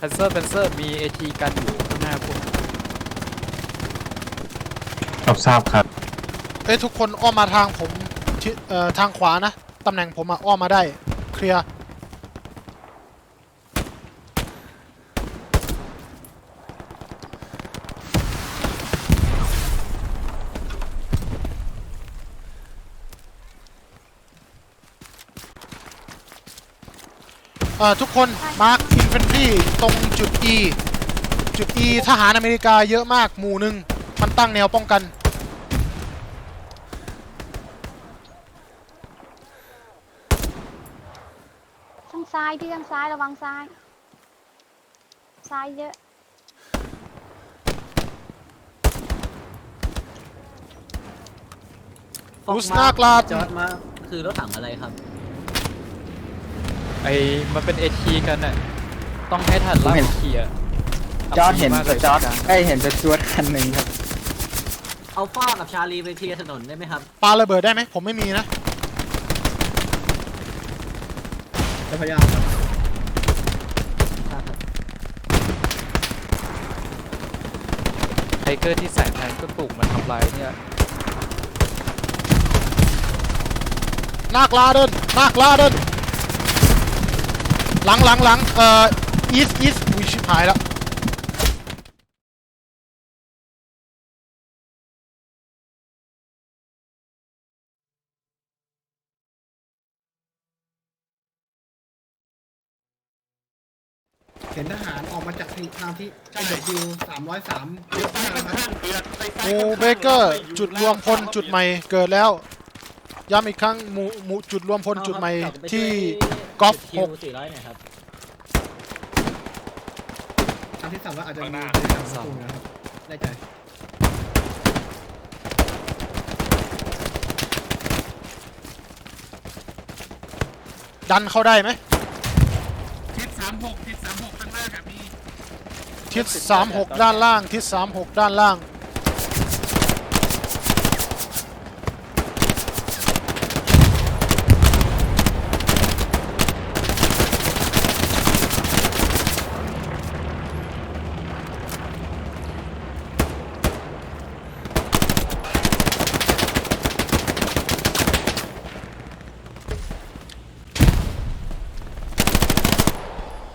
เพนเซอร์เพนเซอร์มีเอทีกันอยู่ข้างหน้าคุณรับทราบครับ เอ้ยทุกคนอ้อมมาทางผมที่เอ่อทางขวานะ ตำแหน่งผมอะอ้อมมาได้ เคลียร์เอ่อทุกคนมาร์คอิ นเฟนทรีตรงจุด E จุด E ทหารอเมริกาเยอะมากหมู่หนึ่งมันตั้งแนวป้องกันทางซ้ายพี่ทางซ้ายระวังซ้าย ซ้ายเยอะ รูสนากลาด จอดมา คือรถถังอะไรครับ ไอ้มันเป็นเอทีกันน่ะ ต้องให้ทันล่าผมเห็นเคลียร์จอร์ดเห็นมากสเลยจอร์ดการไอยเห็นสจวดคันหนึ่งครับ เอาฟ้ากับชาลีไปเคลียร์ถนนได้ไหมครับ ปาระเบิดได้ไหมผมไม่มีนะจะพยายามครับไทเกอร์ที่แสงแทนก็ปลูกมาทำลายเนี่ยนากลาเดินนากลาเดินหลังหลังหลังเอ่อ อีสอีสอุ้ยชิบหายแล้วเห็นทหารออกมาจากทางที่ใช่ดิวสามร้อยสามเยอะมากนะครับหมูเบเกอร์จุดรวมพลจุดใหม่เกิดแล้วย้ำอีกครั้งหมูหมูจุดรวมพลจุดใหม่ที่กอล์ฟคิหวกสี่ร้อยเนี่ยครับ ทางที่สามร้อยอาจจะมีในทางประตูนะครับได้ใจดันเข้าได้ไหมทิศสามหกทิศสามหกข้างหน้าครับมีทิศ36ด้านล่าง ทิศ36ด้านล่าง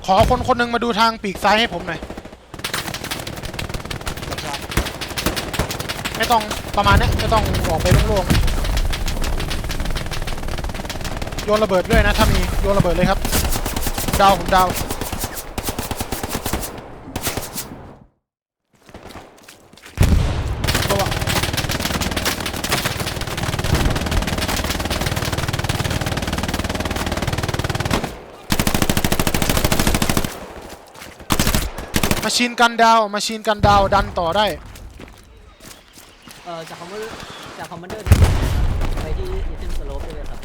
ขอคนคนหนึ่งมาดูทางปีกซ้ายให้ผมหน่อย ไม่ต้องประมาณนี้ไม่ต้องออกไปโล่งๆโยนระเบิดด้วยนะ ถ้ามีโยนระเบิดเลยครับ ดาวผมดาว มาชินกันดาวมาชินกันดาวดันต่อได้ เอ่อจากคอมมานเดอร์จากคอมมานเดอร์ไปที่อีเทนสโลปได้เลยครับ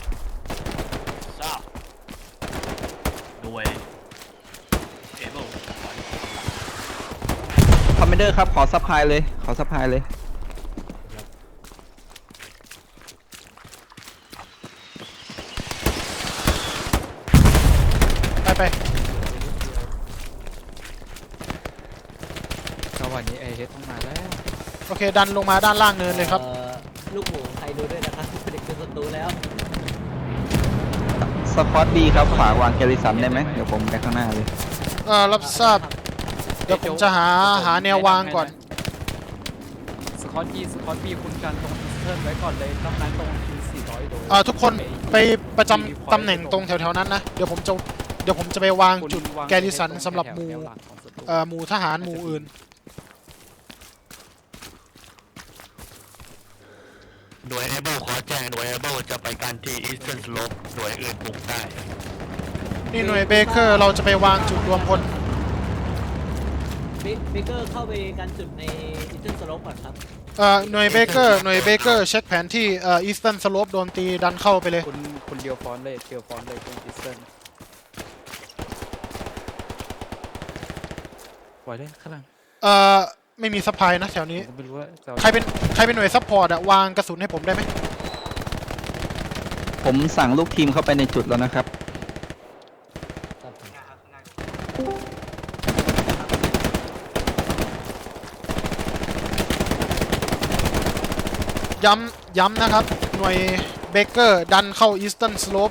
ทราบโดยเอเบิลคอมเมนเดอร์ครับขอซัพพลายเลย ขอซัพพลายเลย ไปไป จังหวะนี้ไอ เฮดต้องมาแล้วโอเค ดันลงมาด้านล่างเนินเลยครับ อ่อลูกหมูใครดูด้วยนะครับเด็กเป็นศัตรูแล้วสปอตดีครับขวาวางแกลิสันได้ไหมเดี๋ยวผมไปข้างหน้าเลยเอ่อ รับทราบ เดี๋ยวผมจะหาหาแนววางก่อน สกอตอีสกอตบีคุณกันตรงอีสเทิร์นไว้ก่อนเลยนอกนั้นตรงที400โดยเอ่อ ทุกคนไปประจำตำแหน่งตรงแถวๆนั้นนะ เดี๋ยวผมจะ เดี๋ยวผมจะไปวางคุณจุดวางแกลิสันไว้ตงสำหรับหแถวมู่ แนวลังของศัตรูเอ่อ หมู่ทหารหมู่อื่น หน่วยเอเบิลขอแจ้งหน่วยเอเบิลจะไปกันที่อีสเทิร์นสโลปหน่วยอื่นบุกได้นี่หน่วยเบเกอร์เราจะไปวางจุดรวมพลเบเกอร์เข้าไปกันจุดในอีเทนสโลปก่อนครับเอ่อหน่วยเบเกอร์หน่วยเบเกอร์เช็คแผนที่เอ่ออีสเทิร์นสโลปโดนตีดันเข้าไปเลยคุณคุณเดียวฟอนต์เลยเดียวฟอนต์เลยตรงอีสเทิร์นปล่อยเลยข้างหลังเอ่อ ไม่มีซัพพลายนะแถวนี้ใครเป็นใครเป็นหน่วยซัพพอร์ตอะวางกระสุนให้ผมได้ไหมผมสั่งลูกทีมเข้าไปในจุดแล้วนะครับ ย้ำย้ำนะครับ หน่วยเบเกอร์ดันเข้าอีสตันสโลป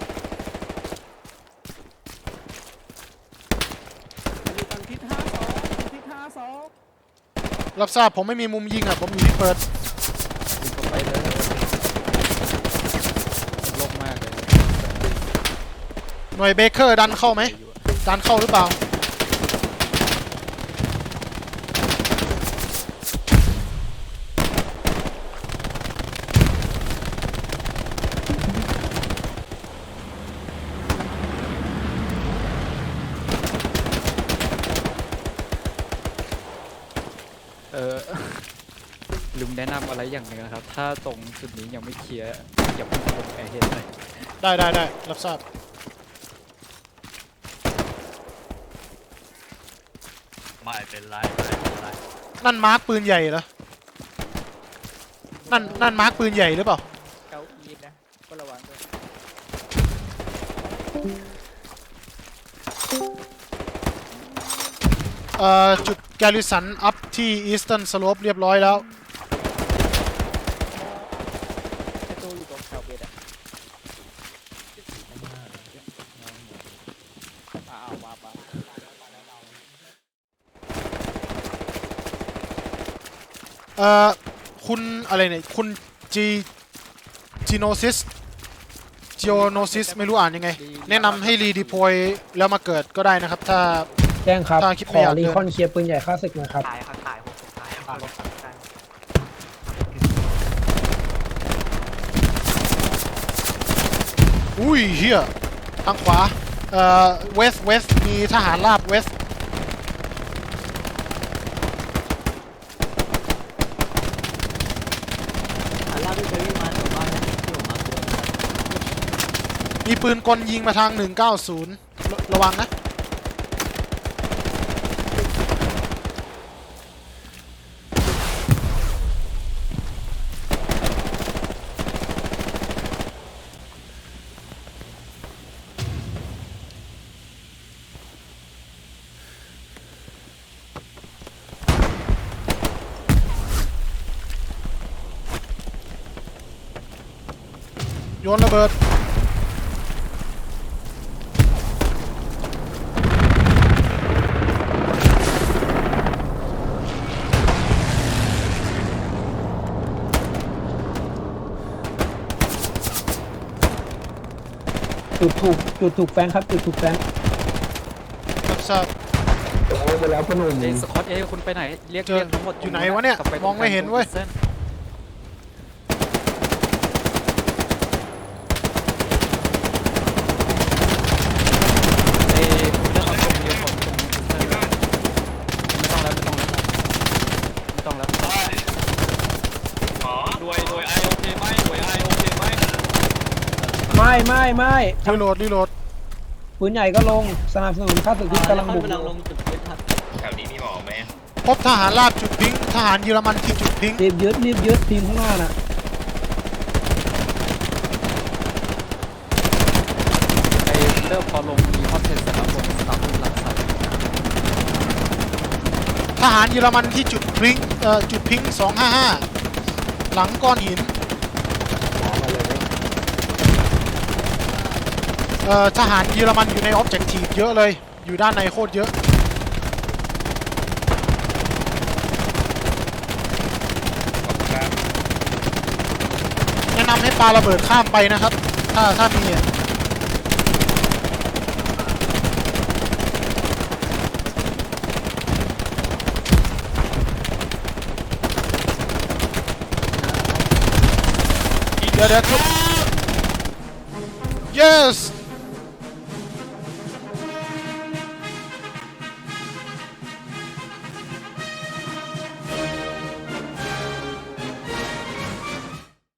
รับทราบผมไม่มีมุมยิงอะผมอยู่ที่เปิดยิงเข้าไปเลยโลกมากเลยหน่วยเบเกอร์ดันเข้าไหมดันเข้าหรือเปล่า ออลืมแนะนำอะไรอย่างหนึงนะครับ ถ้าตรงจุดนี้ยังไม่เคลียร์อย่าเพิ่งลงแอร์เฮดเลยได้ได้ได้รับทราบไม่เป็นไรไม่เป็นไรนั่นมาร์คปืนใหญ่เหรอนั่นนั่นมาร์คปืนใหญ่หรือเปล่าเก้าอี้นะก็ระวังด้วยเอ่อจุด แกลิสันอัพที่อีสเทิร์นสโลปเรียบร้อยแล้วไอ้ตู้อยู่ตรงแถวเบสอะอ้าวว้าปะเอ่อคุณอะไรเนี่ย คุณจีจีโนซิสจีโอโนซิสไม่รู้อ่านยังไง แนะนำให้รีดีพอยแล้วมาเกิดก็ได้นะครับ ถ้า แจ้งครับถ้าคิดขไม่ออยากรีเดินคอนเคลียร์ปืนใหญ่ค่าศึกหนะครับ ตายครับตายผมตายครับตายอุ้ยเฮียทางขวา เอ่อ เวส เวส มีทหารราบเวสอันล่าสุดเคยวิ่งมาแถวบ้านนะที่ผมมาตัวนะครับมีปืนกลยิงมาทาง 190ระระวังนะ นระเบิด จุดถูกจุดถูกแฟนครับจุดถูกแฟนรับทราบ โอ้ไปแล้วพนุ่ม เอ้ยสกอตเอ้ยคุณไปไหน เรียกเจอเรียกทั้งหมดอยู่ไหนวะเนี่ยกลับปมองไม่เห็นเว้ยตรงเอ้ยคุณเลือกเอาตรงเดียวของตรงเส้นเลยไม่ต้องแล้วไม่ต้องแล้วไม่ต้องแล้ว อ๋อหน่วยหน่วยไอโอเคไหมหน่วยไอโอเคไหม ไม่ไม่ไม่รีโหลดรีโหลดปืนใหญ่ก็ลงสนับสนุนค่าศึกที่กำลังบุกกำลังลงจุดยึดครับแถวนี้มีหมอไหมพบทหารราบจุดพิงค์ทหารเยอรมันที่จุดพิงค์รีบยึดรีบยึดทีมข้างหน้าน่ะไอ้เริ่มพอลงมีคอนเทนต์สำหรับผมสตาร์ทหลังสัตว์ทหารเยอรมันที่จุดพิงค์เอ่อจุดพิงค์255 หลังก้อนหิน เอ่อทหารเยอรมันอยู่ในออบเจกตีฟเยอะเลย อยู่ด้านในโคตรเยอะแนะนำให้ปาระเบิดข้ามไปนะครับ ถ้าถ้ามีอะเดี๋ยวเดี๋ยว yes